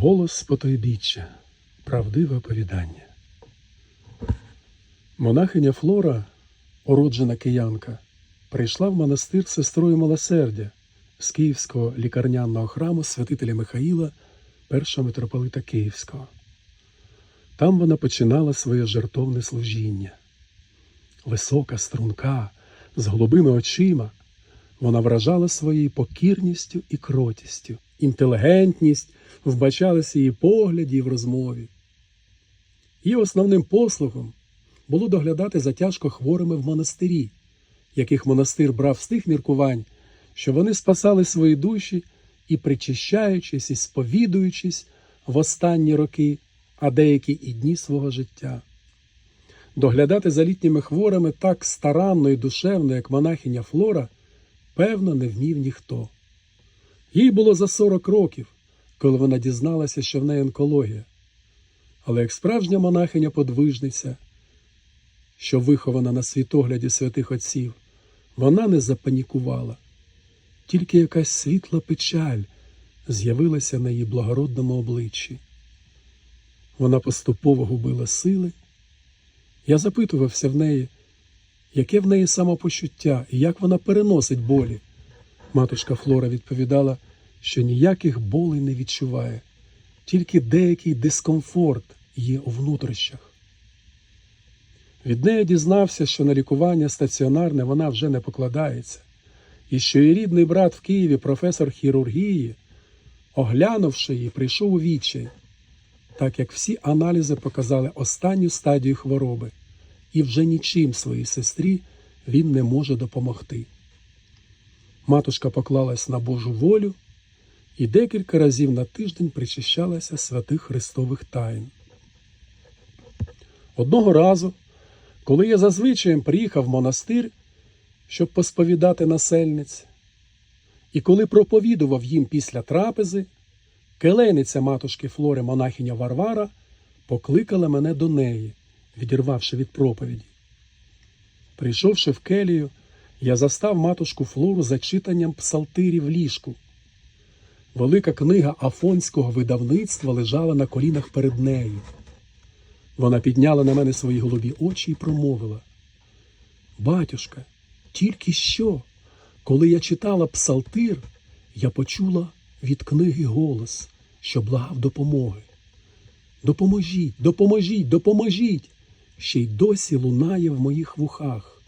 Голос потойбіччя. Правдиве оповідання. Монахиня Флора, уроджена киянка, прийшла в монастир сестрою милосердя з Київського лікарняного храму святителя Михаїла, першого митрополита Київського. Там вона починала своє жертовне служіння. Висока, струнка, з голубими очима, вона вражала своєю покірністю і кротістю, інтелігентність вбачалася її погляді і в розмові. Її основним послугом було доглядати за тяжко хворими в монастирі, яких монастир брав з тих міркувань, що вони спасали свої душі і, причащаючись і сповідуючись в останні роки, а деякі і дні свого життя. Доглядати за літніми хворими так старанно і душевно, як монахиня Флора, певно, не вмів ніхто. Їй було за 40 років, коли вона дізналася, що в неї онкологія. Але як справжня монахиня-подвижниця, що вихована на світогляді святих отців, вона не запанікувала. Тільки якась світла печаль з'явилася на її благородному обличчі. Вона поступово губила сили. Я запитувався в неї, яке в неї самопочуття і як вона переносить болі. Матушка Флора відповідала, що ніяких болей не відчуває, тільки деякий дискомфорт є у внутрішнях. Від неї дізнався, що на лікування стаціонарне вона вже не покладається, і що її рідний брат в Києві, професор хірургії, оглянувши її, прийшов у відчай, так як всі аналізи показали останню стадію хвороби, і вже нічим своїй сестрі він не може допомогти. Матушка поклалась на Божу волю і декілька разів на тиждень причащалася святих Христових таїн. Одного разу, коли я зазвичаєм приїхав в монастир, щоб посповідати насельниць, і коли проповідував їм після трапези, келейниця матушки Флори монахиня Варвара покликала мене до неї, відірвавши від проповіді. Прийшовши в келію, я застав матушку Флору за читанням псалтирів ліжку. Велика книга Афонського видавництва лежала на колінах перед нею. Вона підняла на мене свої голубі очі і промовила: Батюшка, тільки що, коли я читала псалтир, я почула від книги голос, що благав допомоги. Допоможіть, допоможіть, допоможіть! Ще й досі лунає в моїх вухах.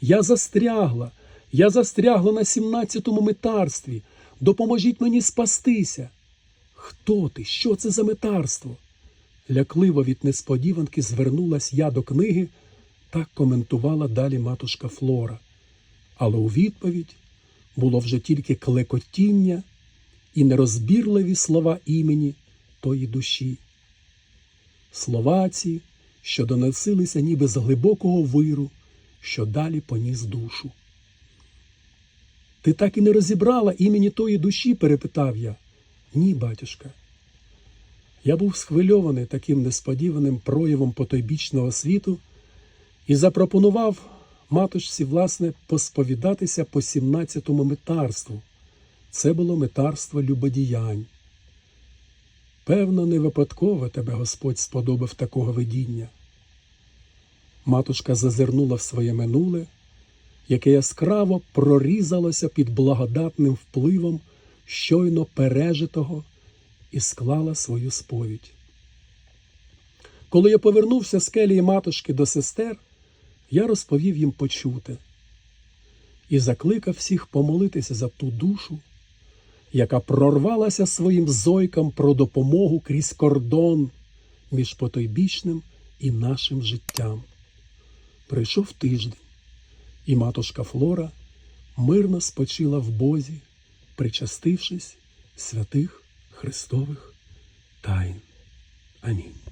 Я застрягла, я застрягла на сімнадцятому метарстві. Допоможіть мені спастися. Хто ти? Що це за метарство? Лякливо від несподіванки звернулась я до книги, так коментувала далі матушка Флора. Але у відповідь було вже тільки клекотіння і нерозбірливі слова імені тої душі. Слова ці, що доносилися ніби з глибокого виру, що далі поніс душу. Ти так і не розібрала імені тої душі? перепитав я. Ні, батюшка. Я був схвильований таким несподіваним проявом потойбічного світу і запропонував матушці, власне, посповідатися по 17-му метарству. Це було метарство любодіянь. Певно, не випадково тебе Господь сподобав такого видіння. Матушка зазирнула в своє минуле, яке яскраво прорізалося під благодатним впливом щойно пережитого і склала свою сповідь. Коли я повернувся з келії матушки до сестер, я розповів їм почути і закликав всіх помолитися за ту душу, яка прорвалася своїм зойкам про допомогу крізь кордон між потойбічним і нашим життям. Прийшов тиждень, і матушка Флора мирно спочила в Бозі, причастившись святих Христових тайн. Амінь.